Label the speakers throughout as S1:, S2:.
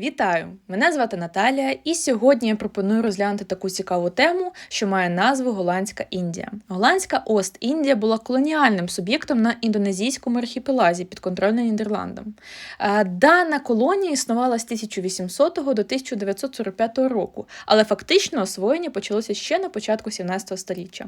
S1: Вітаю! Мене звати Наталія, і сьогодні я пропоную розглянути таку цікаву тему, що має назву Голландська Індія. Голландська Ост-Індія була колоніальним суб'єктом на індонезійському архіпелазі підконтрольним Нідерландам. Е, Дана колонія існувала з 1800 до 1945 року, але фактично освоєння почалося ще на початку 17 століття.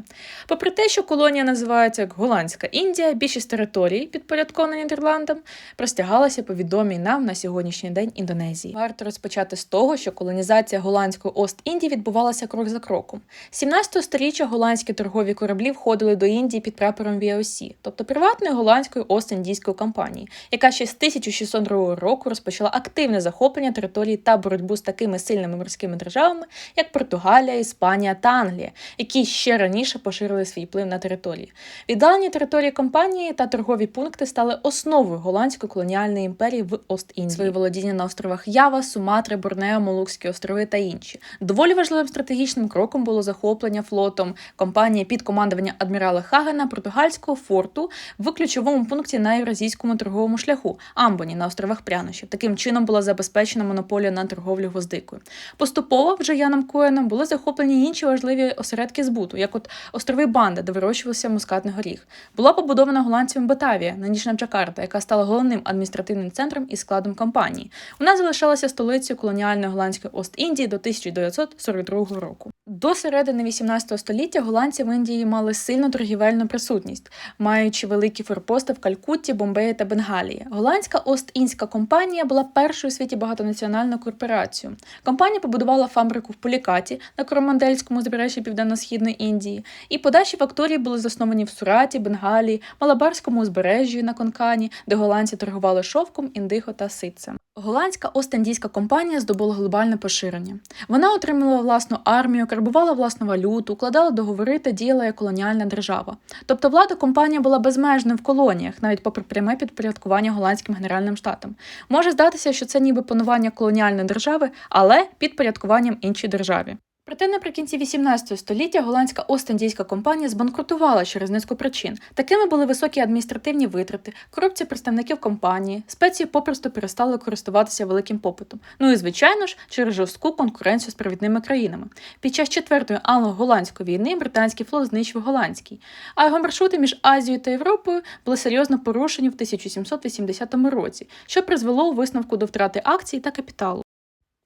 S1: Попри те, що колонія називається як Голландська Індія, більшість територій, підпорядкованих Нідерландам, простягалася по відомій нам на сьогоднішній день Індонезії. Варто розпочати з того, що колонізація голландської Ост-Індії відбувалася крок за кроком. 17 століття голландські торгові кораблі входили до Індії під прапором VOC, тобто приватної голландської Ост-Індійської компанії, яка ще з 1602 року розпочала активне захоплення території та боротьбу з такими сильними морськими державами, як Португалія, Іспанія та Англія, які ще раніше поширили свій вплив на території. Віддалені території компанії та торгові пункти стали основою голландської колоніальної імперії в Ост-Індії. Свої володіння на островах Ява, Суматри, Борнео, Молукські острови та інші. Доволі важливим стратегічним кроком було захоплення флотом компанії під командуванням адмірала Хагена португальського форту в ключовому пункті на євразійському торговому шляху Амбоні на островах Прянощів. Таким чином була забезпечена монополія на торговлю гвоздикою. Поступово вже Яном Коеном були захоплені інші важливі осередки збуту, як от острови Банда, де вирощувався мускатний горіх. Була побудована голландцями Батавія, нинішня Джакарта, яка стала головним адміністративним центром і складом компанії. Вона залишалася столицею колоніальної голландської Ост-Індії до 1942 року. До середини 18 століття голландці в Індії мали сильну торгівельну присутність, маючи великі форпости в Калькутті, Бомбеї та Бенгалії. Голландська Ост-Індська компанія була першою у світі багатонаціональною корпорацією. Компанія побудувала фабрику в Полікаті на Коромандельському узбережжі Південно-Східної Індії, і подальші факторії були засновані в Сураті, Бенгалії, Малабарському узбережжі на Конкані, де голландці торгували шовком, індихо та ситцем. Голландська Ост-Індійська компанія здобула глобальне поширення. Вона отримала власну армію, карбувала власну валюту, укладала договори та діяла як колоніальна держава. Тобто влада компанії була безмежною в колоніях, навіть попри пряме підпорядкування голландським генеральним штатам. Може здатися, що це ніби панування колоніальної держави, але підпорядкуванням іншій державі. Проте наприкінці 18 століття голландська Ост-Індійська компанія збанкрутувала через низку причин. Такими були високі адміністративні витрати, корупція представників компанії, спеції попросту перестали користуватися великим попитом. Ну і звичайно ж, через жорстку конкуренцію з провідними країнами. Під час четвертої англо-голландської війни британський флот знищив голландський, а його маршрути між Азією та Європою були серйозно порушені в 1780 році, що призвело у висновку до втрати акцій та капіталу.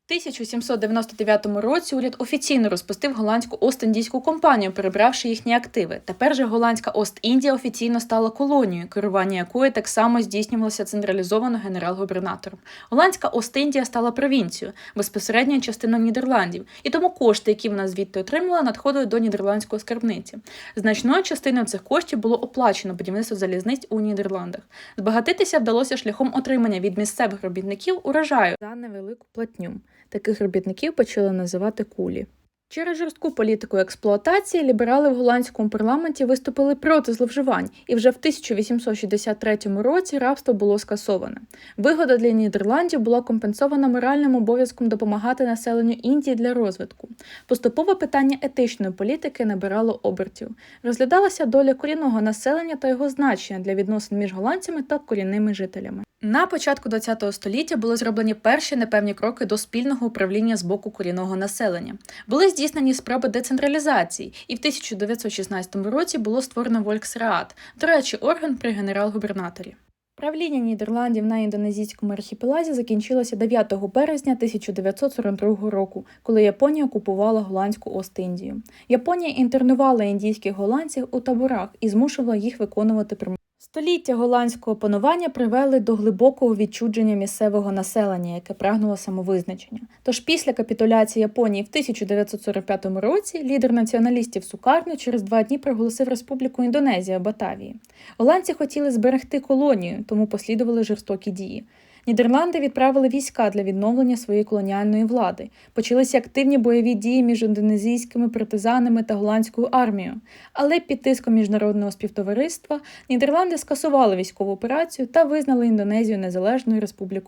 S1: В 1799 році уряд офіційно розпустив голландську Ост-Індійську компанію, перебравши їхні активи. Тепер же голландська Ост-Індія офіційно стала колонією, керування якої так само здійснювалося централізовано генерал-губернатором. Голландська Ост-Індія стала провінцією, безпосередньо частиною Нідерландів, і тому кошти, які вона звідти отримала, надходили до нідерландської скарбниці. Значною частиною цих коштів було оплачено будівництво залізниць у Нідерландах. Збагатитися вдалося шляхом отримання від місцевих робітників урожаю за невелику платню. Таких робітників почали називати кулі. Через жорстку політику експлуатації ліберали в голландському парламенті виступили проти зловживань, і вже в 1863 році рабство було скасоване. Вигода для Нідерландів була компенсована моральним обов'язком допомагати населенню Індії для розвитку. Поступове питання етичної політики набирало обертів. Розглядалася доля корінного населення та його значення для відносин між голландцями та корінними жителями. На початку ХХ століття були зроблені перші непевні кроки до спільного управління з боку корінного населення. Були здійснені спроби децентралізації, і в 1916 році було створено Вольксраат, до речі, орган при генерал-губернаторі. Правління Нідерландів на індонезійському архіпелазі закінчилося 9 березня 1942 року, коли Японія окупувала голландську Ост-Індію. Японія інтернувала індійських голландців у таборах і змушувала їх виконувати примуси. Століття голландського панування привели до глибокого відчудження місцевого населення, яке прагнуло самовизначення. Тож після капітуляції Японії в 1945 році лідер націоналістів Сукарно через два дні проголосив Республіку Індонезія Батавії. Голландці хотіли зберегти колонію, тому послідували жорстокі дії. Нідерланди відправили війська для відновлення своєї колоніальної влади. Почалися активні бойові дії між індонезійськими партизанами та голландською армією. Але під тиском міжнародного співтовариства Нідерланди скасували військову операцію та визнали Індонезію незалежною республікою.